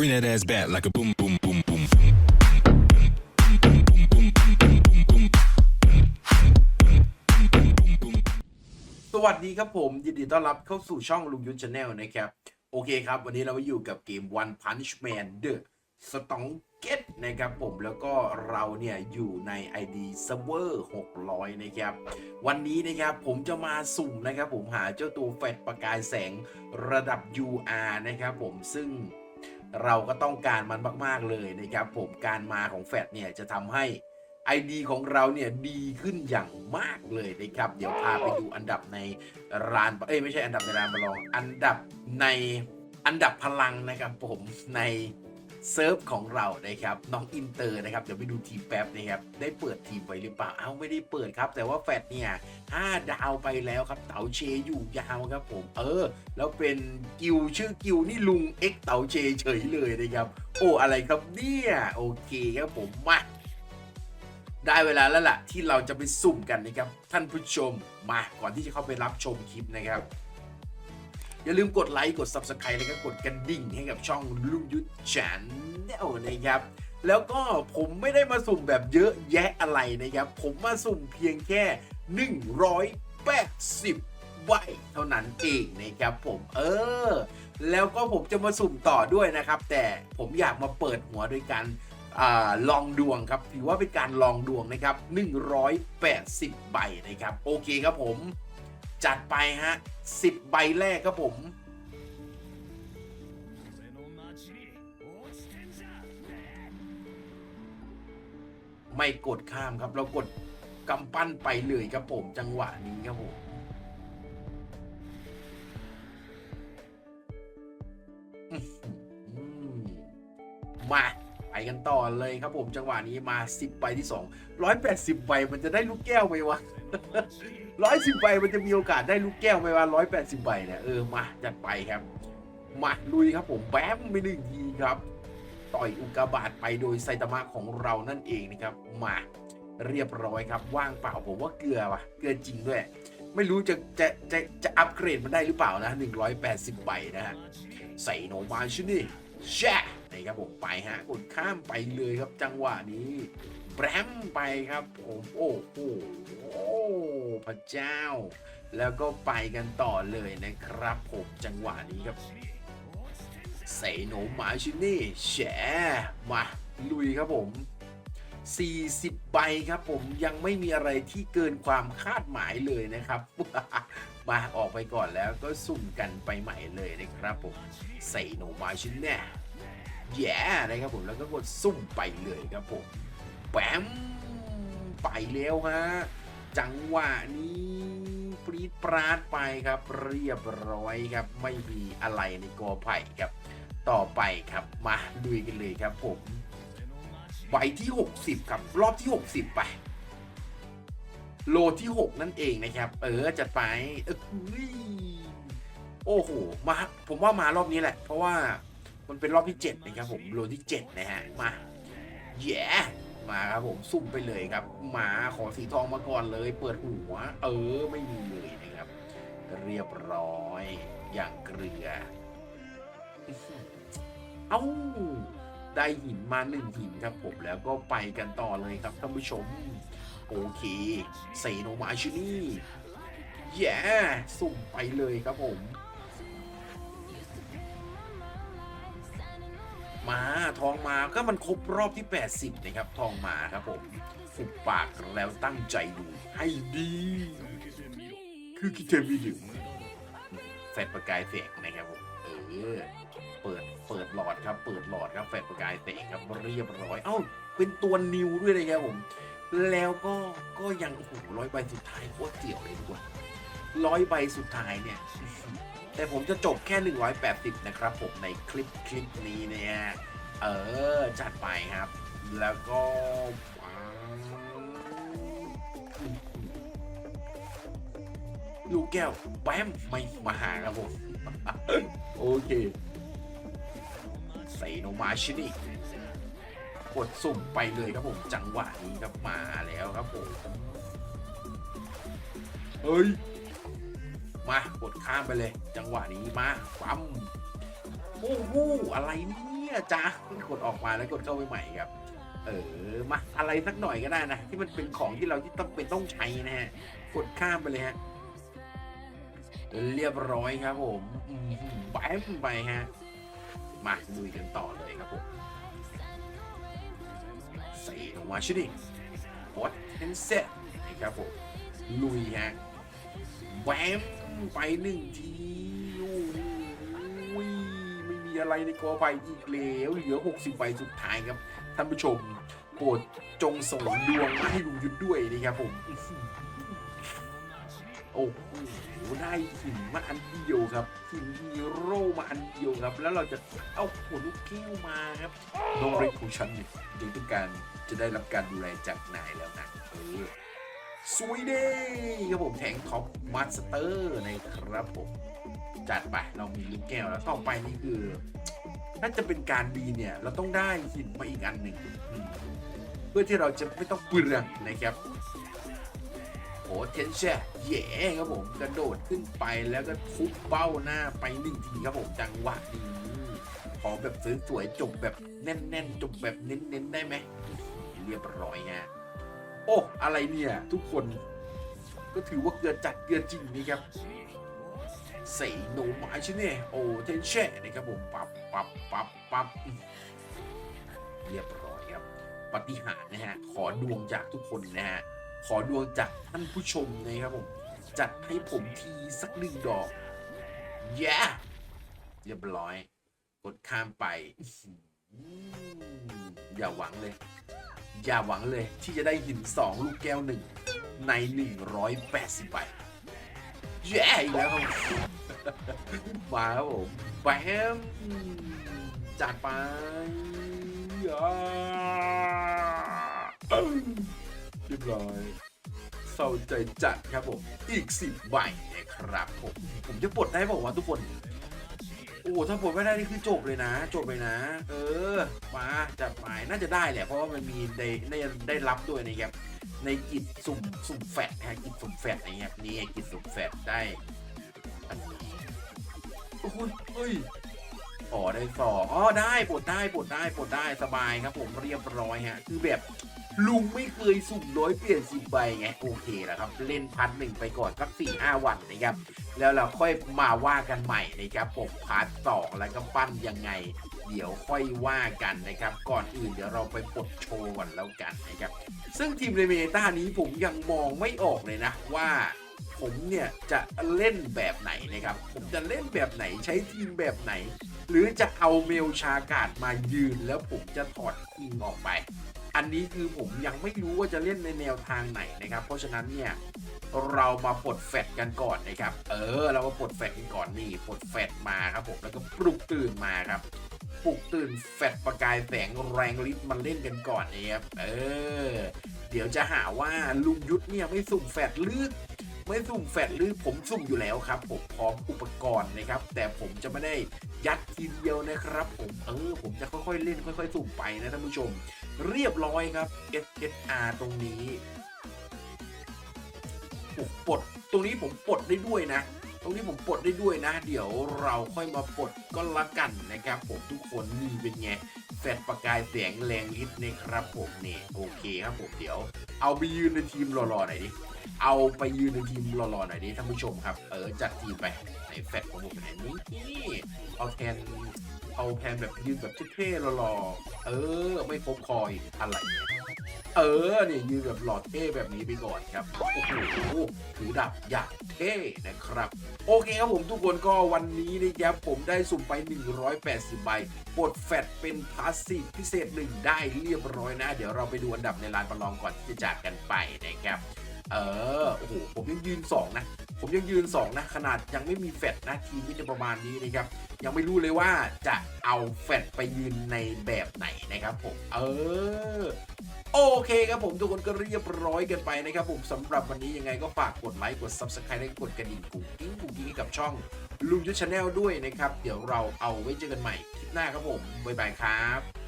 Bring that ass back like a boom, boom, boom, boom. สวัสดีครับผมยินดีต้อนรับเข้าสู่ช่องลุงยุทธชาแนลนะครับ โอเคครับ วันนี้เรามาอยู่กับเกม One Punch Man The s t o n Get นะครับผมแล้วก็เราเนี่ยอยู่ใน ID Server 600 นะครับ วันนี้นะครับผมจะมาสุ่มนะครับผมหาเจ้าตัวแฟดประกายแสงระดับ UR นะครับผมซึ่ง เราก็ต้องการมันมาก ๆ เลยนะครับผมการมาของแฟดเนี่ยจะทำให้ ID ของเราเนี่ยดีขึ้นอย่างมากเลยนะครับ เดี๋ยวพาไปดูอันดับในร้านเอ้ยไม่ใช่อันดับในร้านประลอง อันดับในอันดับพลังนะครับผมใน เซิร์ฟของเรานะครับน้องอินเตอร์นะครับเดี๋ยวไปดูทีมแป๊บนะครับได้เปิดทีมไปหรือเปล่าเอ้าไม่ได้เปิดครับ แต่ว่าแฟดเนี่ย5ดาวไปแล้วครับเต๋าเชอยู่ยาวครับผม เออ แล้วเป็นกิวชื่อกิวนี่ลุงเอ็กเต๋าเชเฉยเลยนะครับ โอ้อะไรครับเนี่ยโอเคครับผมมาได้เวลาแล้วล่ะที่เราจะไปสุ่มกันนะครับท่านผู้ชมมาก่อนที่จะเข้าไปรับชมคลิปนะครับ อย่าลืมกดไลค์กด Subscribe แล้วก็กดกระดิ่งให้กับช่องลุงยุทธชนแนลนะครับ แล้วก็ผมไม่ได้มาสุ่มแบบเยอะแยะอะไรนะครับ ผมมาสุ่มเพียงแค่ 180ใบเท่านั้นเองนะครับผมเออ แล้วก็ผมจะมาสุ่มต่อด้วยนะครับ แต่ผมอยากมาเปิดหัวโดยการอลองดวงครับถือว่าเป็นการลองดวงนะครับ 180ใบนะครับ โอเคครับผม จัดไปฮะ10ใบแรกครับผมไม่กดข้ามครับ เรากดกำปั้นไปเลยครับผมจังหวะนี้ครับผมมา กันต่อเลยครับผมจังหวะนี้มา 10ใบที่ 2 180ใบมันจะได้ลูกแก้วไหมวะ110ใบมันจะมีโอกาสได้ลูกแก้วไหมวะ180ใบเนี่ยเออมาจัดไปครับมาลุยครับผมแป๊บมไปหนึ่งทีครับ ต่อยอุกกาบาตไปโดยไซตามะของเรานั่นเองนะครับมาเรียบร้อยครับว่างเปล่าผมว่าเกลือว่ะเกลือจริงด้วย ไม่รู้จะจะจะจะอัปเกรดมันได้หรือเปล่านะ 180ใบนะฮะใส่โนมาชินี่ แช่นี่ครับผมไปฮะกดข้ามไปเลยครับจังหวะนี้แบรมไปครับผมโอ้โหพระเจ้า แล้วก็ไปกันต่อเลยนะครับผมจังหวะนี้ครับใส่โนมาชินี่แช่มาลุยครับผม 40 ใบครับผมยังไม่มีอะไรที่เกินความคาดหมายเลยนะครับ มาออกไปก่อนแล้วก็สุ่มกันไปใหม่เลยนะครับผมใส่โนมาชิ้นแน่แย่นะครับผมแล้วก็กดสุ่มไปเลยครับผมแปมไปแล้วฮะจังหวะนี้ปรีดปราดไปครับเรียบร้อยครับไม่มีอะไรในกอไผ่ครับ ต่อไปครับมาลุยกันเลยครับผม ใบที่ 60 ครับ รอบที่ 60 ไป โลที่ 6 นั่นเองนะครับ เออจัดไปเออ้โอ้โห มา ผมว่ามารอบนี้แหละ เพราะว่ามันเป็นรอบที่ 7 นะครับผม โลที่ 7 นะฮะ มาแย่มาครับผมซุ่มไปเลยครับ มาขอสีทองมาก่อนเลย เปิดหัว เออไม่มีเลยนะครับ เรียบร้อยอย่างเกลือ เอ้า ได้หินมาหนึ่งหินครับผมแล้วก็ไปกันต่อเลยครับท่านผู้ชม โอเคเซโนมาชินี่แย่สุ่มไปเลยครับผม มาทองมาก็มันครบรอบที่ 80 นะครับ ทองมาครับผมฟุบปากแล้วตั้งใจดูให้ดี คือคิดเทมีดึงแฟดประกายแสงนะครับผม เออ เปิดหลอดครับ เปิดหลอดครับแฟดประกายแสงครับเรียบร้อย เอ้า เป็นตัวนิวด้วยเลยครับผม แล้วก็ก็ยังโอ้โหร้อยใบสุดท้ายโคตรเสี่ยวเลยทุกคนร้อยใบสุดท้ายเนี่ย แต่ผมจะจบแค่ 180 นะครับผมในคลิปคลิปนี้เนี่ยเออ จัดไปครับ แล้วก็ลูกแก้วแป๊มไม่มาหาครับผม โอเค ใส่โนมาชินีกดสุ่มไปเลยครับผมจังหวะนี้ครับมาแล้วครับผมเฮ้ย มากดข้ามไปเลย จังหวะนี้มาปั๊มโอ้โหอะไรเนี่ยจ้ากดออกมาแล้วกดเข้าไปใหม่ครับ เออมาอะไรสักหน่อยก็ได้นะที่มันเป็นของที่เราที่ต้องเป็นต้องใช้นะฮะกดข้ามไปเลยฮะเรียบร้อยครับผมอืมไปไปฮะ มาลุยกันต่อเลยครับผมใส่ลงมาชิดิกดเทนเซ็ตนะครับผมลุยฮะแวมไปหนึ่งทีโอ้ยไม่มีอะไรในกอไผ่อีกแล้วเหลือ 60ใบสุดท้ายครับท่านผู้ชมโปรดจงส่งดวงมาให้ลุงยุทธด้วยนะครับผม อ้โหได้หินมาอันเดียวครับหินฮีโร่มาอันเดียวครับ แล้วเราจะเอาหัวลูกแก้วมาครับน้องเรกของฉันเนี่ยยังต้องการจะได้รับการดูแลจากนายแล้วนะเออสวยเด้ครับผมแทงท็อปมาสเตอร์นะครับผมจัดไปเรามีลูกแก้วแล้วต่อไปนี่คือถ้าจะเป็นการดีเนี่ยเราต้องได้หินมาอีกอันหนึ่งเพื่อที่เราจะไม่ต้องเปลืองนะครับ เทนเช่แย่ครับผมกระโดดขึ้นไปแล้วก็ทุบเบ้าหน้าไปหนึ่งทีครับผมจังหวะนี้ขอแบบสวยๆจบแบบแน่นๆจบแบบเน้นๆได้ไหมเรียบร้อยฮะโอ้อะไรเนี่ยทุกคนก็ถือว่าเกลือจัดเกลือจริงนี่ครับเสยโนไมาชิเน่โอ้เทนเช่นะครับผมปับปับปับปับเรียบร้อยครับปฏิหารนะฮะขอดวงจากทุกคนนะฮะ ขอดวงจากท่านผู้ชมนะครับผม จัดให้ผมทีสักหนึ่งดอกแย่เรียบร้อย กดข้ามไป อย่าหวังเลย อย่าหวังเลยที่จะได้หินสองลูกแก้วหนึ่งใน 180ใบแย่อีกแล้วครับมาครับผมแบมจัดไปอ เรียบร้อยเศร้าใจจัดครับผม อีกสิบใบนะครับผม ผมจะปลดได้บอกว่าวะทุกคน โอ้ถ้าปลดไม่ได้นี่คือจบเลยนะ จบเลยนะ เออ มาจัดหมายน่าจะได้แหละ เพราะว่ามันมีได้ได้ได้รับด้วยนะครับในกิจสุ่มสุ่มแฟดนะฮะกิจสุ่มแฟดนะครับนี่กิจสุ่มแฟดได้อันนี้โอ้โหเฮ้ยอ๋อได้สองอ๋อได้ปลดได้ปลดได้ปลดได้สบายครับผมเรียบร้อยฮะคือแบบ ลุงไม่เคยสุ่มร้อยเปลี่ยนสิบใบไงโอเคแล้วครับ เล่นพันหนึ่งไปก่อนสักสี่ห้าวันนะครับ แล้วเราค่อยมาว่ากันใหม่นะครับผมพาร์ทสองแล้วก็ปั้นยังไง เดี๋ยวค่อยว่ากันนะครับ ก่อนอื่นเดี๋ยวเราไปปลดโชว์ก่อนแล้วกันนะครับ ซึ่งทีมในเมตานี้ผมยังมองไม่ออกเลยนะว่าผมเนี่ยจะเล่นแบบไหนนะครับ ผมจะเล่นแบบไหนใช้ทีมแบบไหน หรือจะเอาเมลชากาดมายืนแล้วผมจะถอดทีมออกไป อันนี้คือผมยังไม่รู้ว่าจะเล่นในแนวทางไหนนะครับ เพราะฉะนั้นเนี่ยเรามาปลดแฟดกันก่อนนะครับ เออ เรามาปลดแฟดกันก่อนนี่ปลดแฟดมาครับผมแล้วก็ปลุกตื่นมาครับปลุกตื่นแฟดประกายแสงแรงฤทธิ์มันเล่นกันก่อนนะครับเออ เดี๋ยวจะหาว่าลุงยุทธเนี่ยไม่สุ่มแฟดลึกไม่สุ่มแฟดหรือผมสุ่มอยู่แล้วครับ ผมพร้อมอุปกรณ์นะครับ แต่ผมจะไม่ได้ยัดทีเดียวนะครับ ผมเออ ผมจะค่อยๆเล่นค่อย ๆ สุ่มไปนะท่านผู้ชม เรียบร้อยครับ SSR ตรงนี้ผมปลดตรงนี้ผมปลดได้ด้วยนะ ตรงนี้ผมปลดได้ด้วยนะ เดี๋ยวเราค่อยมาปลดก็ละกันนะครับ ผมทุกคนนี่เป็นไงแฟดประกายแสงแรงฤทธิ์นะครับผมนี่โอเคครับผมเดี๋ยว เอาไปยืนในทีมรอๆหน่อยดิ เอาไปยืนในทีมรอๆหน่อยดิท่านผู้ชมครับ เออจัดทีมไปไหนแฟดของผมเป็นไหนนี่เอาแทนเอาแทนแบบยืนแบบเท่ๆรอๆเออ ไม่ครบคอยอะไรเออเนี่ยยืนแบบหลอดเท่แบบนี้ไปก่อนครับโอ้โหถือดับอย่างเท่นะครับ โอเคครับผมทุกคนก็วันนี้นะครับผมได้สุ่มไป 180 ใบปลดแฟดเป็นพาสซีฟพิเศษหนึ่งได้เรียบร้อยนะ เดี๋ยวเราไปดูอันดับในลานประลองก่อนที่จะจากกันไปนะครับ เออโอ้โหผมยังยืน 2 นะ ผมยังยืน 2 นะ ขนาดยังไม่มีแฟดนะ ทีมที่จะประมาณนี้นะครับ ยังไม่รู้เลยว่าจะเอาแฟดไปยืนในแบบไหนนะครับผม เออโอเคครับผมทุกคนก็เรียบร้อยกันไปนะครับผมสำหรับวันนี้ยังไงก็ฝากกดไลค์กด Subscribe และกดกระดิ่งกุ๊งกิ้งกุ๊งกิ้งให้กับช่องลุงยุทธชาแนลด้วยนะครับ เดี๋ยวเราเอาไว้เจอกันใหม่คลิปหน้าครับผม บ๊ายบายครับ